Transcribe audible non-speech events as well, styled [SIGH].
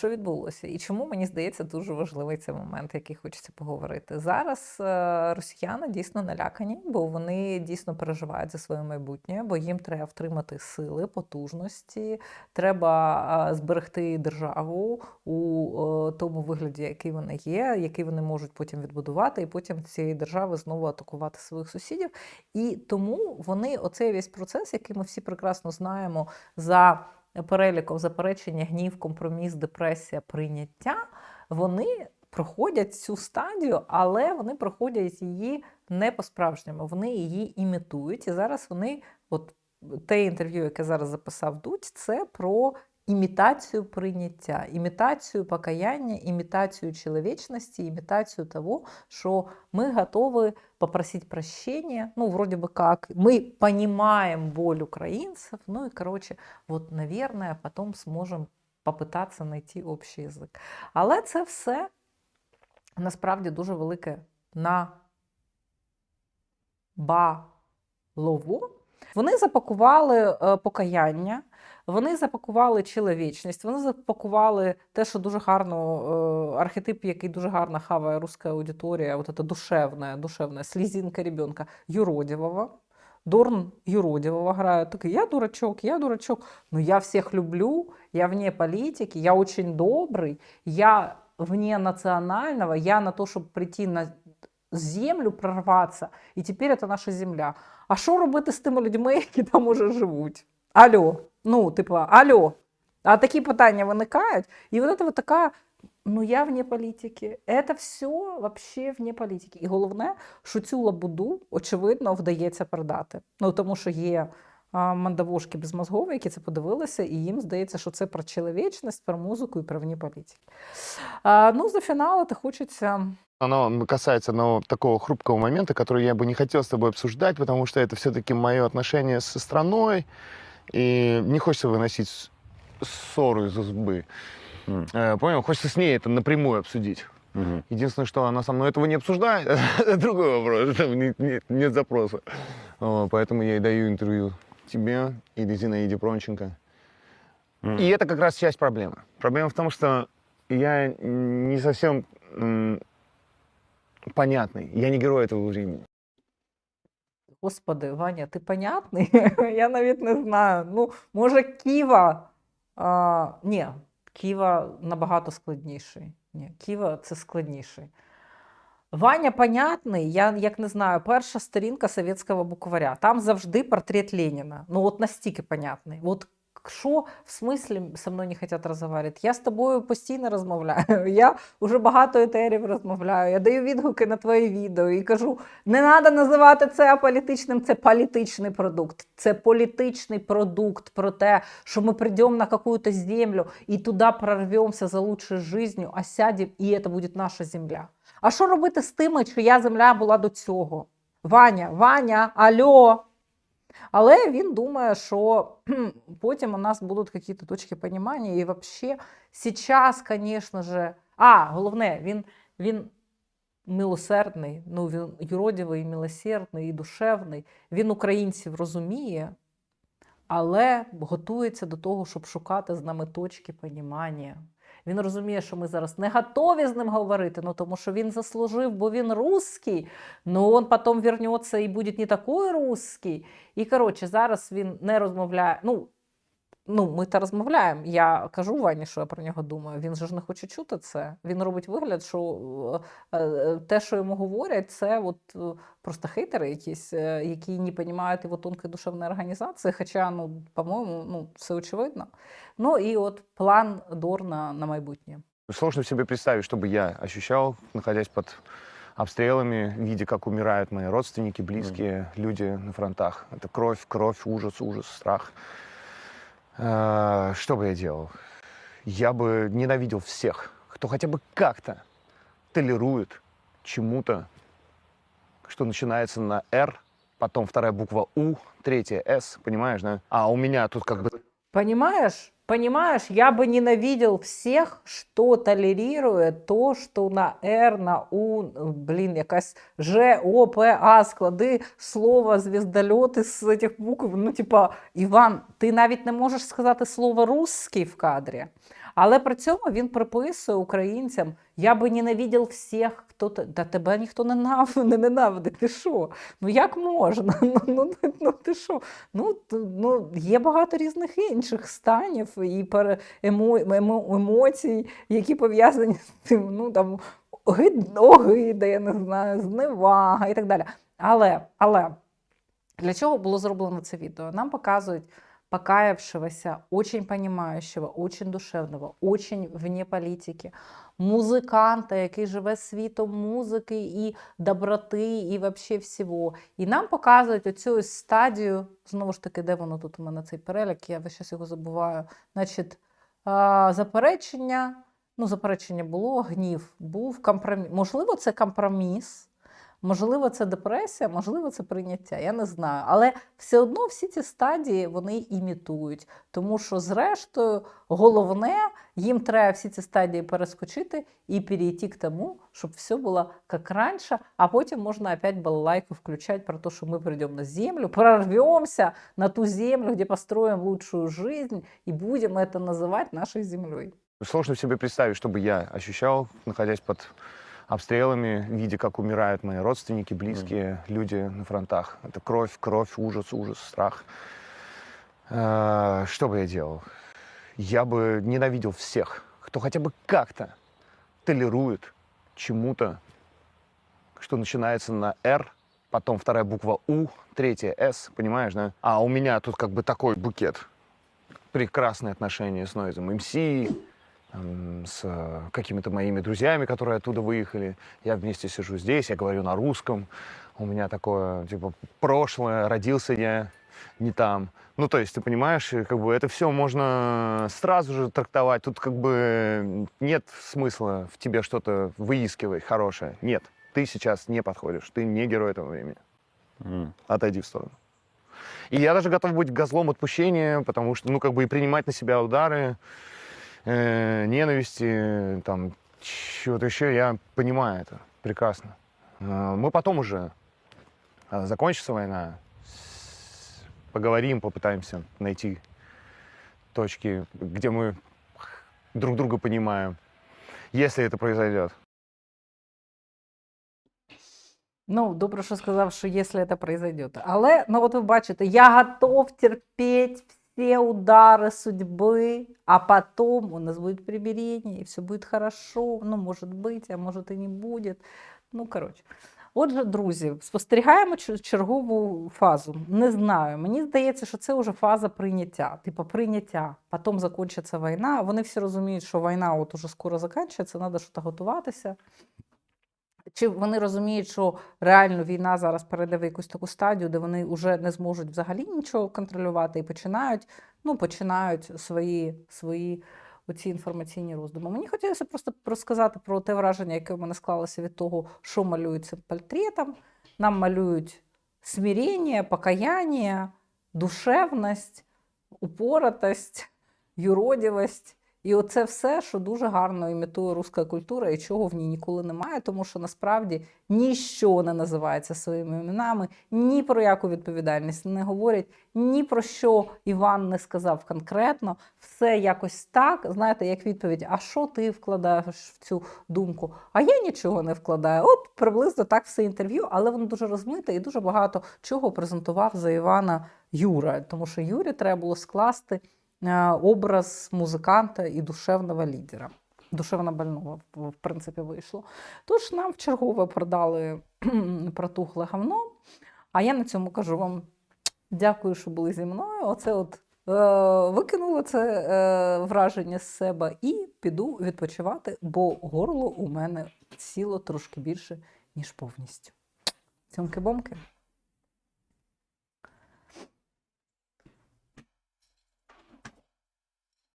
Що відбулося? І чому мені здається дуже важливий цей момент, який хочеться поговорити. Зараз е, росіяни дійсно налякані, бо вони дійсно переживають за своє майбутнє, бо їм треба втримати сили, потужності, треба е, зберегти державу у е, тому вигляді, який вона є, який вони можуть потім відбудувати, і потім цієї держави знову атакувати своїх сусідів. І тому вони оцей весь процес, який ми всі прекрасно знаємо за переліком заперечення, гнів, компроміс, депресія, прийняття, вони проходять цю стадію, але вони проходять її не по-справжньому. Вони її імітують. І зараз вони, от те інтерв'ю, яке зараз записав Дудь, це про імітацію прийняття, імітацію покаяння, імітацію человечности, імітацію того, что мы готовы попросить прощения, ну, вроде бы как, мы понимаем боль украинцев, ну и, короче, вот, наверное, потом сможем попитатися знайти общий язик. Але це все насправді дуже велике на балово. Вони запакували е, покаяння, вони запакували чоловічність, вони запакували те, що дуже гарно, е, архетип, який дуже гарно хаває руська аудиторія, от це душевне, душевне, слізінка ребенка Юродівого. Дорн Юродивого грає такий, я дурачок, я дурачок, но я всех люблю, я вне политики, я очень добрый, я вне национального, я на то, чтобы прийти на землю, прорватися, і тепер це наша земля. А що робити з тими людьми, [LAUGHS] які там уже живуть? Алло, ну, типу, алло. А такі питання виникають, і от це така. Ну, я вне політики. Це все вообще вне політики. І головне, що цю лабуду, очевидно, вдається продати. Ну, тому що є а, мандавошки безмозгові, які це подивилися, і їм здається, що це про чоловічність, про музику і про вне політики. А, ну, за фінал це хочеться Оно касается одного такого хрупкого момента, который я бы не хотел с тобой обсуждать, потому что это все-таки мое отношение со страной, и не хочется выносить ссору из избы. М. Э, Понял? Хочется с ней это напрямую обсудить. Мгм. Единственное, что она со мной этого не обсуждает, [LAUGHS] это другой вопрос, [LAUGHS] там не- не- нет запроса. Поэтому я и даю интервью тебе или Зинаиде Пронченко. М. И это как раз часть проблемы. Проблема в том, что я не совсем понятный. Я не герой этого времени. Господи, Ваня, ти понятний? [LAUGHS] Я навіть не знаю. Ну, може, Ківа. А, ні, Ківа набагато складніший. Ні, Ківа це складніший. Ваня понятний, я як не знаю, перша сторінка совєтського букваря. Там завжди портрет Леніна. Ну, от настільки понятний. От що в смислі со мною не хочуть розмовляти? Я з тобою постійно розмовляю. [LAUGHS] Я вже багато етерів розмовляю. Я даю відгуки на твої відео і кажу: не треба називати це аполітичним, це політичний продукт. Це політичний продукт про те, що ми прийдемо на якусь землю і туди прорвемося за лучшою життю, а сядемо, і це буде наша земля. А що робити з тими, чия земля була до цього? Ваня, Ваня, альо. Але він думає, що потім у нас будуть якісь точки розуміння. І взагалі, зараз, звісно ж, а, головне, він, він милосердний, ну, він юродивий, милосердний і душевний. Він українців розуміє, але готується до того, щоб шукати з нами точки понімання. Він розуміє, що ми зараз не готові з ним говорити, ну тому що він заслужив, бо він русський, ну він потім вернеться і буде не такий русський. І коротше, зараз він не розмовляє. Ну, ну ми та розмовляємо. Я кажу Вані, що я про нього думаю. Він же ж не хоче чути це. Він робить вигляд, що е, е, те, що йому говорять, це от е, просто хейтери якісь, е, які не розуміють його тонкої душевної організації. Хоча, ну, по-моєму, ну, все очевидно. Ну і от план Дорна на майбутнє. Сложно себе представить, что бы я ощущал, находясь под обстрелами, видя, как умирают мои родственники, близкие, люди на фронтах. Это кровь, кровь, ужас, ужас, страх. Э, Что бы я делал? Я бы ненавидел всех, кто хотя бы как-то толерует чему-то, что начинается на «Р», потом вторая буква «У», третья «С», понимаешь, да? А у меня тут как бы Понимаешь? Понимаешь, я бы ненавидел всех, что толерирует то, что на Р, на У, блін, якась Ж, О, П, А, склади слова, звіздольоти з цих букв. Ну, типа, Іван, ти навіть не можеш сказати слово русський в кадрі. Але при цьому він приписує українцям: я би ненавидів всіх, хто та тебе ніхто не нав, [LAUGHS] не ненавидить. Ти що? Ну як можна? Ну, [LAUGHS] ну, ну, ну ти що? Ну, ну є багато різних інших станів і емо, емо, емоцій, які пов'язані з тим, ну там огида, я не знаю, зневага і так далі. Але, але для чого було зроблено це відео? Нам показують покаявшегося, очень понимающего, очень душевного, очень вне політики, музиканта, який живе світом музики і доброти, і вообще всього. І нам показують оцю стадію, знову ж таки, де воно тут у мене цей перелік, я весь час його забуваю. Значить, заперечення, ну, заперечення було, гнів був, компроміс. Можливо, це компроміс. Можливо, це депресія, можливо, це прийняття. Я не знаю. Але все одно всі ці стадії вони імітують. Тому що, зрештою, головне, їм треба всі ці стадії перескочити і перейти к тому, щоб все було як раніше, а потім можна опять балалайку включати про те, що ми прийдемо на землю, прорвемося на ту землю, де построїмо лучшую жизнь і будемо це називати нашою землею. Сложно себе представить, чтобы я ощущал, находясь под обстрелами, видя, как умирают мои родственники, близкие, люди на фронтах. Это кровь, кровь, ужас, ужас, страх. Э, Что бы я делал? Я бы ненавидел всех, кто хотя бы как-то толерует чему-то, что начинается на «Р», потом вторая буква «У», третья «С», понимаешь, да? А у меня тут как бы такой букет. Прекрасные отношения с Нойзом МС, с э, какими-то моими друзьями, которые оттуда выехали. Я вместе сижу здесь, я говорю на русском. У меня такое, типа, прошлое, родился я не там. Ну, то есть, ты понимаешь, и как бы это все можно сразу же трактовать. Тут как бы нет смысла в тебе что-то выискивать хорошее. Нет, ты сейчас не подходишь, ты не герой этого времени. М. Отойди в сторону. И я даже готов быть козлом отпущения, потому что, ну, как бы и принимать на себя удары, э, ненависти, там, чего-то еще, я понимаю это прекрасно. Э, Мы потом уже, э, закончится война, поговорим, попытаемся найти точки, где мы друг друга понимаем, если это произойдет. Ну, добре, що сказав, що якщо це произойде. Але, ну от ви бачите, я готов терпеть всі удари судьби, а потом у нас будет примирение, и все будет хорошо. Ну, может быть, а может и не будет. Ну, коротше. Отже, друзі, спостерігаємо чергову фазу. Не знаю. Мені здається, що це вже фаза прийняття. Типу прийняття. Потім закінчиться війна. Вони всі розуміють, що війна от уже скоро закінчиться, треба щось готуватися. Чи вони розуміють, що реально війна зараз перейде в якусь таку стадію, де вони вже не зможуть взагалі нічого контролювати і починають, ну, починають свої, свої оці інформаційні роздуми. Мені хотілося просто розказати про те враження, яке в мене склалося від того, що малюють цим портретом. Нам малюють смирення, покаяння, душевність, упоротость, юродивость. І оце все, що дуже гарно імітує руська культура, і чого в ній ніколи немає, тому що насправді ніщо не називається своїми іменами, ні про яку відповідальність не говорять, ні про що Іван не сказав конкретно. Все якось так, знаєте, як відповідь: а що ти вкладаєш в цю думку? А я нічого не вкладаю. От приблизно так все інтерв'ю, але воно дуже розмите і дуже багато чого презентував за Івана Юра, тому що Юрі треба було скласти образ музиканта і душевного лідера. Душевно больного, в в принципі, вийшло. Тож нам в чергове продали [CLEARS THROAT] протухле говно. А я на цьому кажу вам дякую, що були зі мною. Оце от е, викинула це е, враження з себе і піду відпочивати, бо горло у мене сіло трошки більше, ніж повністю. Цьомки-бомки.